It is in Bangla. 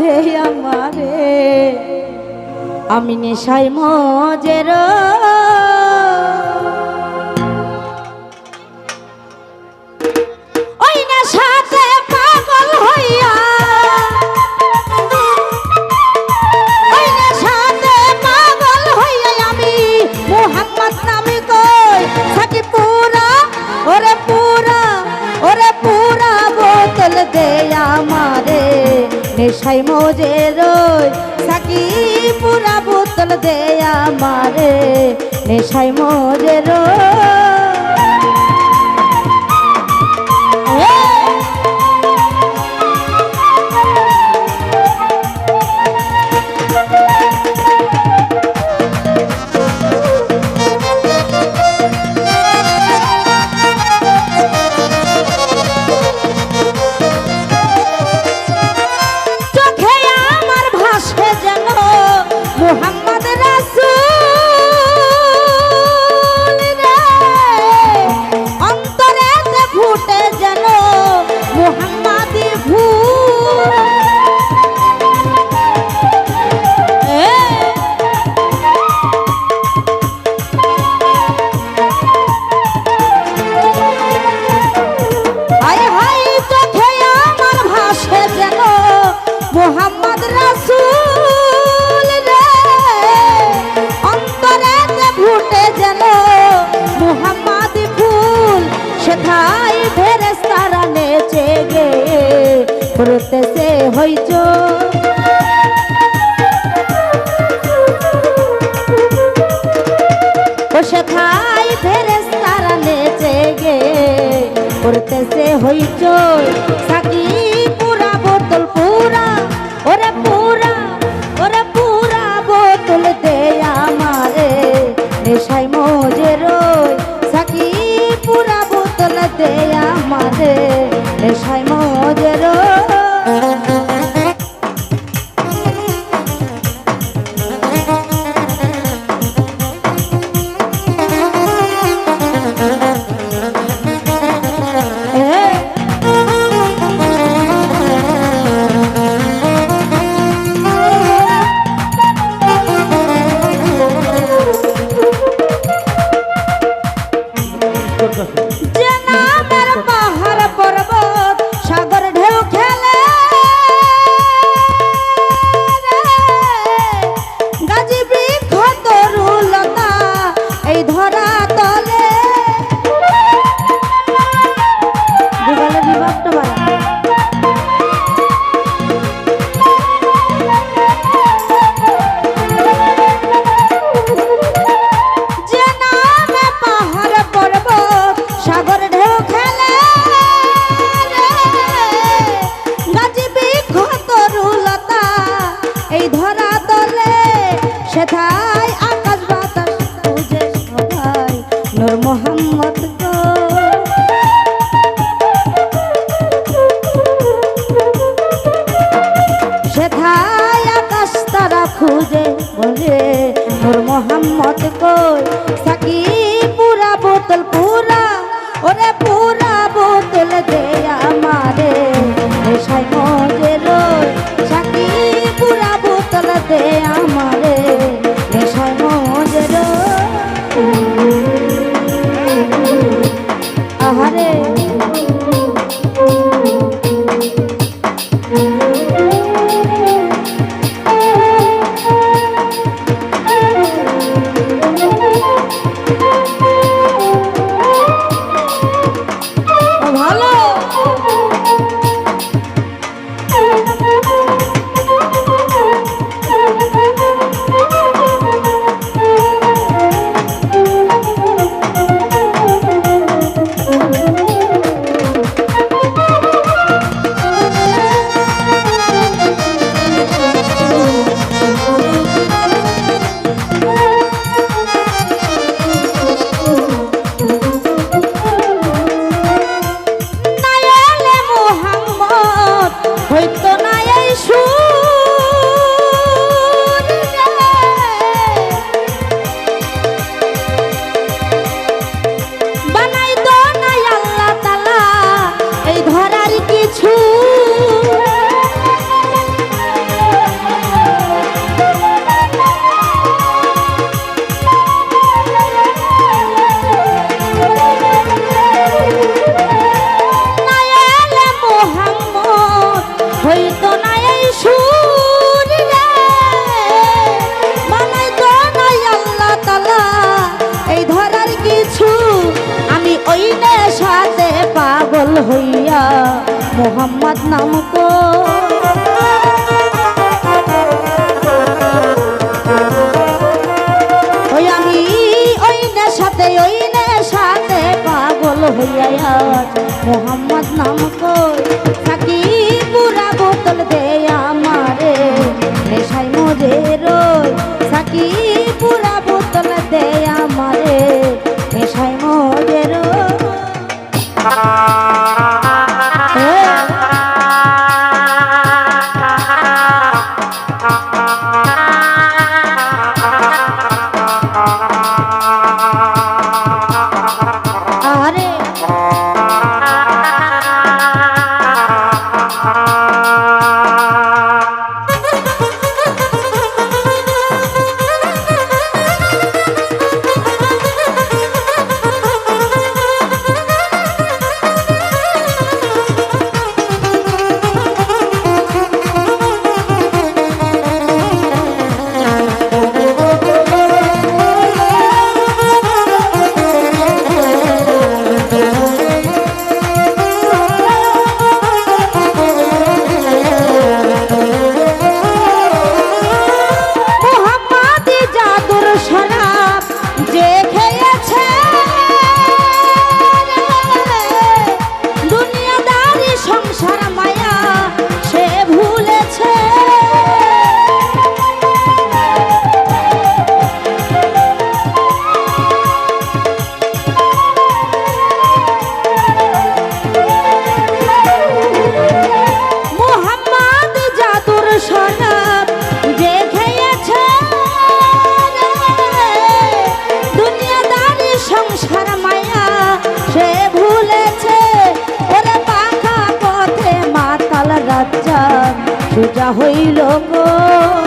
রাধে আমারে আমি নেশায় মজেরা নেশাই মজে রই সাকি পুরা বোতল দেয়া মারে নেশাই মজে রই। নেশাই মোজে রই সাকি পুরা বোতল দে আমাদের 那么。हमको ওই আমি ওই নেশাতে ওই নেশাতে হইয়া মোহাম্মদ নাম কই? থাকি হইল গো।